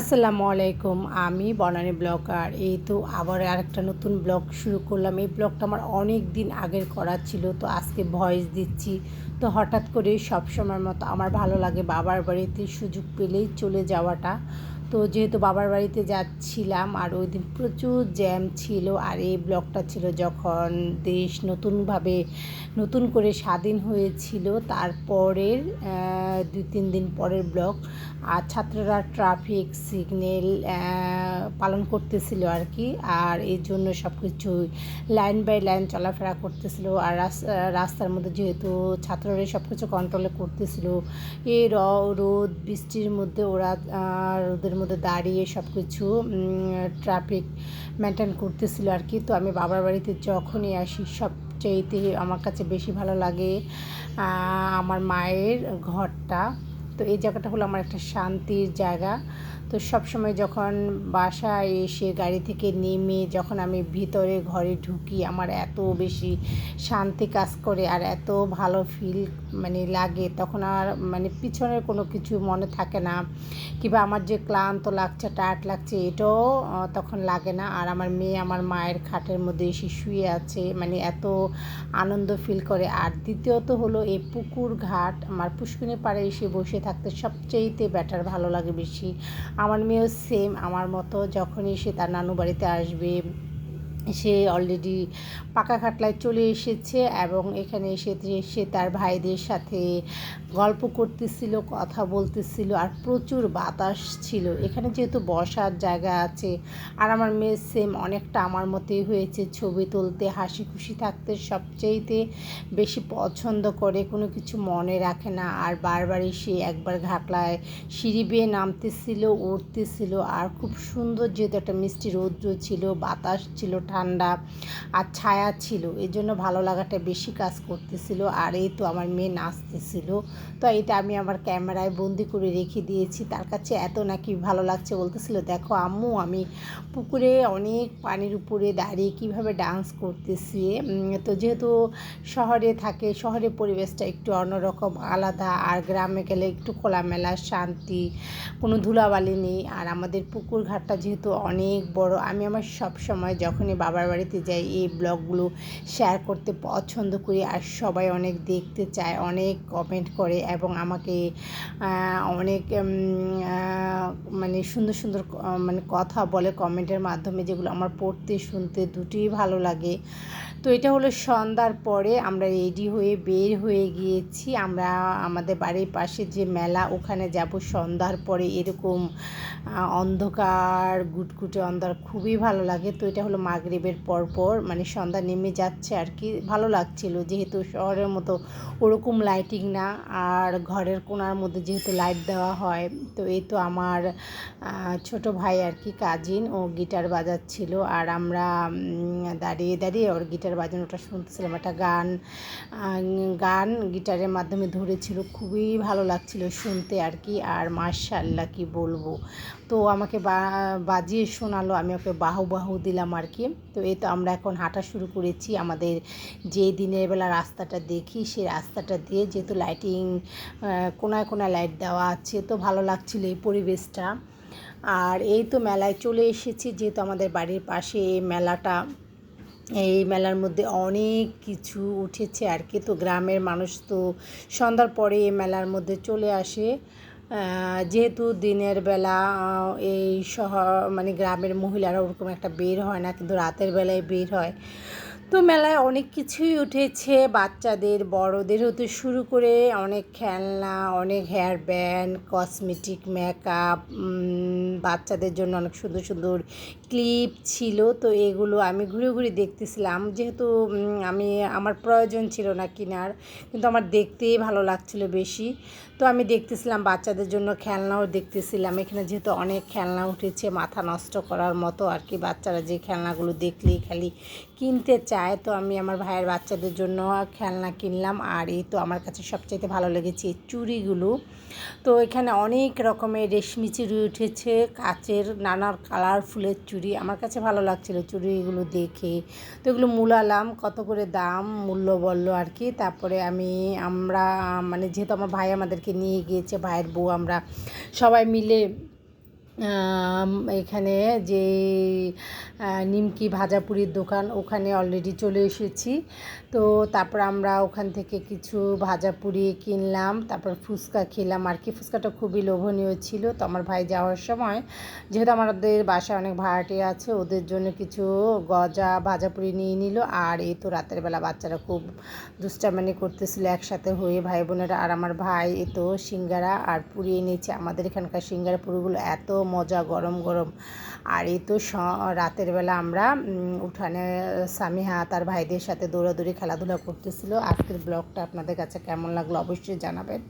আসসালামু আলাইকুম, আমি বনানী ব্লগার এই তো আবার আরেকটা নতুন ব্লগ শুরু করলাম। এই ব্লগটা আমার অনেক দিন আগের করা ছিল, তো আজকে ভয়েস দিচ্ছি। তো হঠাৎ করে সব সময়ের মতো আমার ভালো লাগে বাবার বাড়িতে সুযোগ পেলেই চলে যাওয়াটা। তো যেহেতু বাবার বাড়িতে যাচ্ছিলাম আর ওই দিন প্রচুর জ্যাম ছিল আর এই ব্লগটা ছিল যখন দেশ নতুনভাবে নতুন করে স্বাধীন হয়েছিল, তারপরের দুই তিন দিন পরের ব্লগ আর ছাত্ররা ট্রাফিক সিগন্যাল পালন করতেছিল আর কি, আর এই জন্য সব কিছু লাইন বাই লাইন চলাফেরা করতেছিল, আর রাস- রাস্তার মধ্যে যেহেতু ছাত্ররা সব কিছু কন্ট্রোলে করতেছিল র, রোদ, বৃষ্টির মধ্যে ওরা রোদের মধ্যে দাঁড়িয়ে সব কিছু ট্রাফিক মেনটেন করতেছিল আর কি। তো আমি বাবার বাড়িতে যখনই আসি সব চাইতে আমার কাছে বেশি ভালো লাগে আমার মায়ের ঘরটা। তো এই জায়গাটা হলো আমার একটা শান্তির জায়গা। তো সব সময় যখন বাসায় এসে গাড়ি থেকে নেমে যখন আমি ভিতরে ঘরে ঢুকি, আমার এত বেশি শান্তি কাজ করে আর এত ভালো ফিল মানে লাগে, তখন আর মানে পিছনের কোনো কিছু মনে থাকে না। কিংবা আমার যে ক্লান্ত লাগছে টাট লাগছে, এটাও তখন লাগে না। আর আমার মেয়ে আমার মায়ের খাটের মধ্যে এসে শুয়ে আছে মানে এত আনন্দ ফিল করে। আর দ্বিতীয়ত হলো এই পুকুর ঘাট, আমার পুষ্কিনী পাড়ে এসে বসে থাকতে সবচেয়েতে বেটার ভালো লাগে বেশি। আমার মেয়েও সেম আমার মতো যখনই সে তার নানু বাড়িতে আসবে সে অলরেডি পাকা খাটলায় চলে এসেছে এবং এখানে এসে সে তার ভাইদের সাথে গল্প করতেছিল, কথা বলতেছিল আর প্রচুর বাতাস ছিল। এখানে যেহেতু বসার জায়গা আছে আর আমার মেয়ে সেম অনেকটা আমার মতোই হয়েছে, ছবি তুলতে হাসি খুশি থাকতে সবচেয়েতে বেশি পছন্দ করে, কোনো কিছু মনে রাখে না। আর বারবারই সে একবার ঘাটলায় সিঁড়ি বেয়ে নামতেছিল উঠতেছিল আর খুব সুন্দর যেহেতু একটা মিষ্টি রৌদ্র ছিল, বাতাস ছিল ঠান্ডা আর ছায়া ছিল এই জন্য ভালো লাগাটা বেশি কাজ করতেছিল আর এই তো আমার মেয়ে নাচতেছিল। তো এটা আমি আমার ক্যামেরায় বন্দি করে রেখে দিয়েছি, তার কাছে এত নাকি ভালো লাগছে বলতেছিল, দেখো আম্মু, আমি পুকুরে অনেক পানির উপরে দাঁড়িয়ে কীভাবে ডান্স করতেছি? তো যেহেতু শহরে থাকে, শহরের পরিবেশটা একটু অন্যরকম, আলাদা, আর গ্রামে গেলে একটু খোলামেলা, শান্তি, কোনো ধুলাবালি নেই। আর আমাদের পুকুর ঘাটটা যেহেতু অনেক বড়, আমি আমার সব সময় যখনই বাবার বাড়িতে যাই, এই ব্লগগুলো শেয়ার করতে পছন্দ করি আর সবাই অনেক দেখতে চায়, অনেক কমেন্ট করে এবং আমাকে অনেক মানে সুন্দর সুন্দর মানে কথা বলে কমেন্টের মাধ্যমে যেগুলো আমার পড়তে, শুনতে দুটোই ভালো লাগে। তো এটা হলো সন্ধ্যার পরে আমরা রেডি হয়ে বের হয়ে গিয়েছি। আমরা আমাদের বাড়ির পাশে যে মেলা, ওখানে যাব সন্ধ্যার পরে এরকম অন্ধকার, গুটগুটে অন্ধকার খুবই ভালো লাগে। তো এটা হলো মাগরিবের পরপর মানে সন্ধ্যা নেমে যাচ্ছে আর কি। ভালো লাগছিল, যেহেতু শহরের মতো ওরকম লাইটিং না, আর ঘরের কোণার মধ্যে যেহেতু লাইট দেওয়া হয়, তো এই তো আমার ছোট ভাই আর কি কাজিন ও গিটার বাজাচ্ছিল। আর আমরা দাঁড়িয়ে দাঁড়িয়ে ওর গিটার বাজানোটা শুনতেছিলাম, একটা গান গান গিটারের মাধ্যমে ধরেছিল। খুবই ভালো লাগছিল শুনতে আর কি, আর মার্শাল্লাহ কি বলব। তো আমাকে বাজিয়ে শোনালো, আমি ওকে বাহু বাহু দিলাম আর কি। তো এই তো আমরা এখন হাঁটা শুরু করেছি। আমাদের যে দিনের বেলা রাস্তাটা দেখি সেই রাস্তাটা দিয়ে যেহেতু লাইটিং কোনায় কোনায় লাইট দেওয়া আছে, তো ভালো লাগছিল এই পরিবেশটা। আর এই তো মেলায় চলে এসেছি, যেহেতু আমাদের বাড়ির পাশে এই মেলাটা, এই মেলার মধ্যে অনেক কিছু উঠেছে আর কি। তো গ্রামের মানুষ তো সন্ধ্যার পরে এই মেলার মধ্যে চলে আসে। যেহেতু দিনের বেলা এই শহর মানে গ্রামের মহিলারা ওরকম একটা বের হয় না, কিন্তু রাতের বেলায় বের হয়। তো মেলায় অনেক কিছুই উঠেছে। বাচ্চাদের, বড়দের হতে শুরু করে অনেক খেলনা, অনেক হেয়ার ব্যান্ড কসমেটিক মেকআপ বাচ্চাদের জন্য অনেক সুন্দর সুন্দর ক্লিপ ছিল। তো এগুলো আমি ঘুরে ঘুরে দেখতেছিলাম। যেহেতু আমি, আমার প্রয়োজন ছিল না কেনার, কিন্তু আমার দেখতেই ভালো লাগছিল বেশি। তো আমি দেখতেছিলাম বাচ্চাদের জন্য খেলনাও দেখতেছিলাম। এখানে যেহেতু অনেক খেলনা উঠেছে, মাথা নষ্ট করার মতো আর কি। বাচ্চারা যে খেলনাগুলো দেখলেই খালি কিনতে চায়। তো আমি আমার ভাইয়ের বাচ্চাদের জন্য খেলনা কিনলাম আর এই তো আমার কাছে সবচাইতে ভালো লেগেছে চুড়িগুলো। তো এখানে অনেক রকমের রেশমি চুড়ি উঠেছে, কাচের নানা কালারফুলের চুড়ি, আমার কাছে ভালো লাগছিল চুড়িগুলো দেখে। তো এগুলো মূলালাম, কত করে দাম, মূল্য বলল আর কি। তারপরে আমি, আমরা মানে যেহেতু আমার ভাই আমাদেরকে নিয়ে গিয়েছে, ভাইয়ের বউ, আমরা সবাই মিলে এখানে যে নিমকি ভাজাপুরির দোকান ওখানে অলরেডি চলে এসেছি। তো তারপর আমরা ওখান থেকে কিছু ভাজাপুরি কিনলাম, তারপর ফুচকা খেলাম। আর কি, ফুচকাটা খুবই লোভনীয় ছিল। তো আমার ভাই যাওয়ার সময়, যেহেতু আমাদের বাসায় অনেক ভাড়াটে আছে, ওদের জন্য কিছু গজা ভাজাপুরি নিয়ে নিল। আর এই তো রাতের বেলা বাচ্চারা খুব দুষ্টামানি করতেছিল একসাথে হয়ে, ভাই বোনেরা আর আমার ভাই এ তো সিঙ্গারা আর পুরি এনেছে। আমাদের এখানকার সিঙ্গারা পুরিগুলো এত মজা, গরম গরম। আর এই তো রাতের বেলা আমরা উঠানে সামিহা তার ভাইদের সাথে দৌড়াদৌড়ি, খেলাধুলা করতেছিল। আজকের ব্লগটা আপনাদের কাছে কেমন লাগল অবশ্যই জানাবেন।